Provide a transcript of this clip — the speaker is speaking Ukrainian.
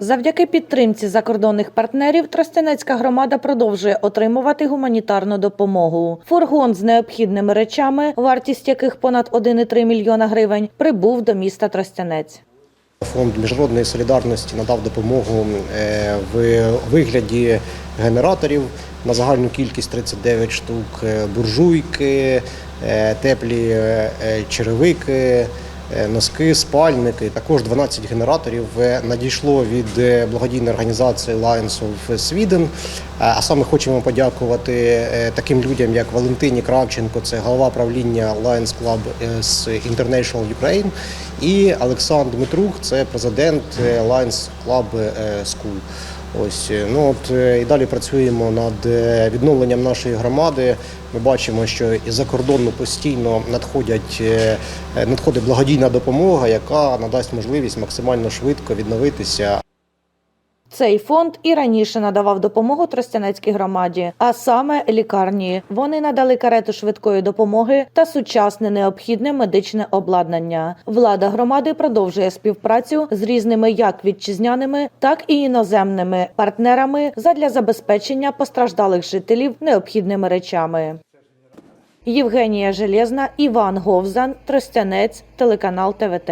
Завдяки підтримці закордонних партнерів Тростянецька громада продовжує отримувати гуманітарну допомогу. Фургон з необхідними речами, вартість яких понад 1,3 мільйона гривень, прибув до міста Тростянець. Фонд міжнародної солідарності надав допомогу е, в вигляді генераторів на загальну кількість 39 штук, е, буржуйки, е, теплі черевики, носки, спальники. Також 12 генераторів е, надійшло від е, благодійної організації Lions of Sweden. Е, А саме хочемо подякувати е, таким людям, як Валентині Кравченко, це голова правління Lions Club е, з International Ukraine, і Олександр Дмитрук, це президент е, Lions Club е, School. Ось е, ну от е, і далі працюємо над е, відновленням нашої громади. Ми бачимо, що і за кордону постійно надходять надходить благодійна допомога, яка надасть можливість максимально швидко відновитися. Цей фонд і раніше надавав допомогу Тростянецькій громаді, а саме лікарні. Вони надали карету швидкої допомоги та сучасне необхідне медичне обладнання. Влада громади продовжує співпрацю з різними як вітчизняними, так і іноземними партнерами задля забезпечення постраждалих жителів необхідними речами. Євгенія Железна, Іван Говзан, Тростянець, телеканал ТВТ.